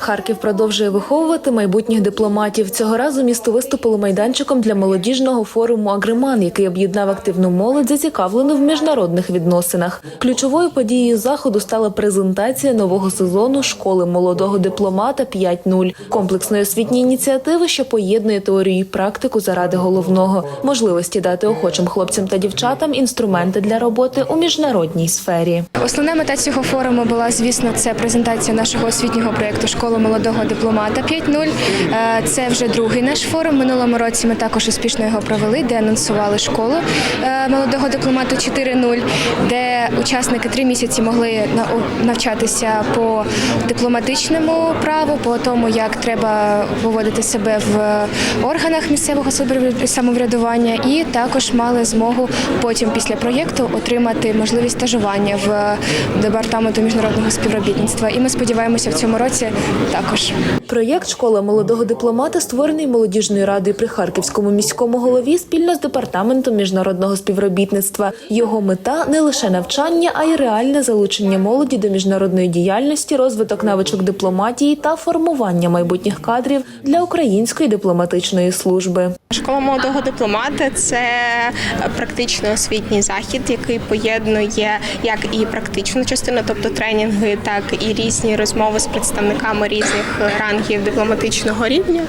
Харків продовжує виховувати майбутніх дипломатів. Цього разу місто виступило майданчиком для молодіжного форуму Агриман, який об'єднав активну молодь, зацікавлену в міжнародних відносинах. Ключовою подією заходу стала презентація нового сезону школи молодого дипломата 5.0 – комплексної освітньої ініціативи, що поєднує теорію і практику заради головного можливості дати охочим хлопцям та дівчатам інструменти для роботи у міжнародній сфері. Основна мета цього форуму була, звісно, це презентація нашого освітнього проєкту Школа молодого дипломата 5.0. Е, Це вже другий наш форум. Минулому році ми також успішно його провели, де анонсували школу е, молодого дипломата 4.0, де учасники три місяці могли на- навчатися по дипломатичному праву, по тому, як треба поводити себе в органах місцевого самовряд- самоврядування, і також мали змогу потім після проєкту отримати можливість стажування в департаменту міжнародного співробітництва. І ми сподіваємося в цьому році також. Проєкт Школа молодого дипломата створений молодіжною радою при Харківському міському голові спільно з департаментом міжнародного співробітництва. Його мета не лише навчання, а й реальне залучення молоді до міжнародної діяльності, розвиток навичок дипломатії та формування майбутніх кадрів для української дипломатичної служби. Школа молодого дипломата це практично освітній захід, який поєднує як і практичну частину, тобто тренінги, так і різні розмови з представниками різних рангів дипломатичного рівня.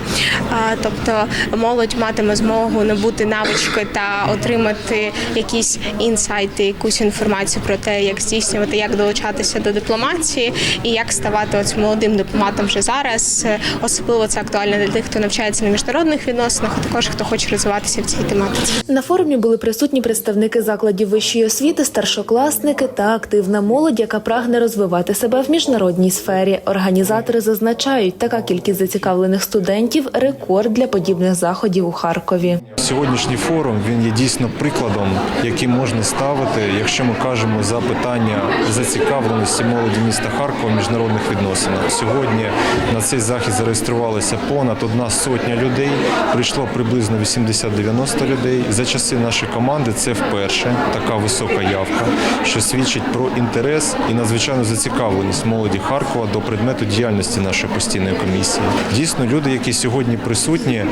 Тобто молодь матиме змогу набути навички та отримати якісь інсайти, якусь інформацію про те, як здійснювати, як долучатися до дипломатії і як ставати ось молодим дипломатом вже зараз. Особливо це актуально для тих, хто навчається на міжнародних відносинах, а також хто хоче розвиватися в цій тематиці. На форумі були присутні представники закладів вищої освіти, старшокласники та активна молодь, яка прагне розвивати себе в міжнародній сфері. Організатори зазначають, така кількість зацікавлених студентів рекорд для подібних заходів у Харкові. Сьогоднішній форум він є дійсно прикладом, який можна ставити, якщо ми кажемо за питання зацікавленості молоді міста Харкова в міжнародних відносинах. Сьогодні на цей захід зареєструвалися понад одна сотня людей. Прийшло приблизно 80-90 людей. За часи нашої команди це вперше така висока явка, що свідчить про інтерес і надзвичайну зацікавленість молоді Харкова до предмету діяльності нашої постійної комісії. Дійсно, люди, які сьогодні присутні,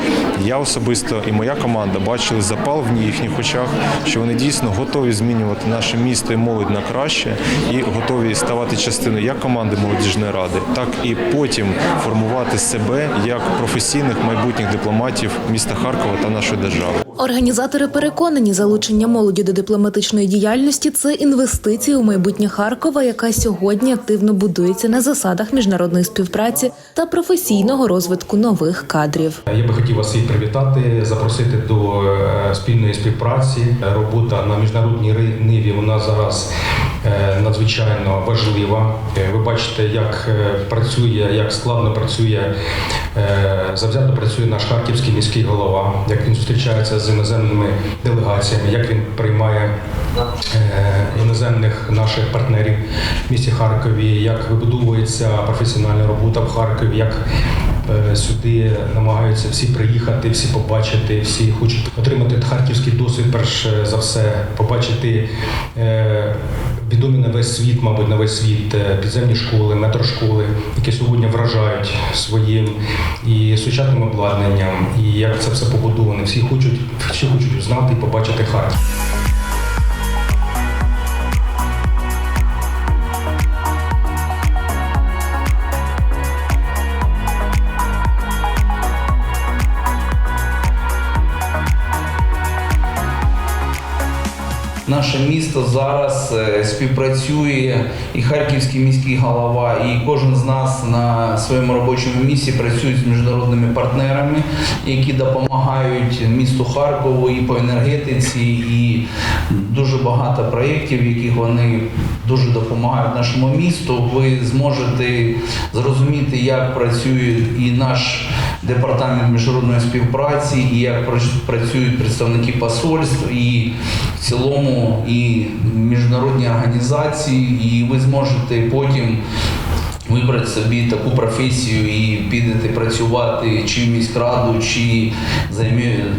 я особисто і моя команда бачили запал в їхніх очах, що вони дійсно готові змінювати наше місто і молодь на краще і готові ставати частиною як команди молодіжної ради, так і потім формувати себе як професійних майбутніх дипломатів міста Харкова та нашої держави. Організатори переконані, залучення молоді до дипломатичної діяльності це інвестиція у майбутнє Харкова, яка сьогодні активно будується на засадах міжнародної співпраці та професійного розвитку нових кадрів. Я би хотів вас і привітати, запросити до е, спільної співпраці. Робота на міжнародній ниві нас зараз надзвичайно важлива. Е, Ви бачите, як е, працює, як складно працює, е, завзято працює наш харківський міський голова, як він зустрічається з іноземними делегаціями, як він приймає е, іноземних наших партнерів в місті Харкові, як вибудовується професіональна робота в Харкові, як Е, Сюди намагаються всі приїхати, всі побачити, всі хочуть отримати харківський досвід, перш за все, побачити е, відомі на весь світ, мабуть, на весь світ е, підземні школи, метрошколи, які сьогодні вражають своїм і сучасним обладнанням, і як це все побудоване. Всі хочуть, всі хочуть знати і побачити Харків. Наше місто зараз е, співпрацює, і Харківський міський голова, і кожен з нас на своєму робочому місці працюють з міжнародними партнерами, які допомагають місту Харкову і по енергетиці, і дуже багато проєктів, яких вони дуже допомагають нашому місту. Ви зможете зрозуміти, як працює і наш департамент міжнародної співпраці, і як прац- працюють представники посольств, і в цілому і міжнародні організації, і ви зможете потім. Вибрати собі таку професію і підете працювати чи в міськраду, чи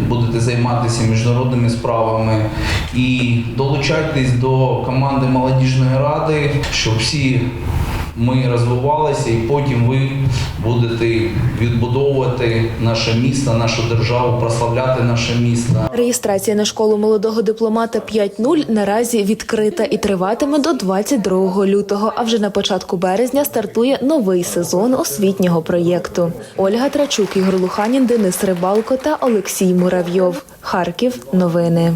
будете займатися міжнародними справами. І долучайтесь до команди молодіжної ради, щоб всі ми розвивалися, і потім ви будете відбудовувати наше місто, нашу державу, прославляти наше місто. Реєстрація на школу молодого дипломата 5.0 наразі відкрита і триватиме до 22 лютого. А вже на початку березня стартує новий сезон освітнього проєкту. Ольга Трачук, Ігор Луханін, Денис Рибалко та Олексій Муравйов. Харків. Новини.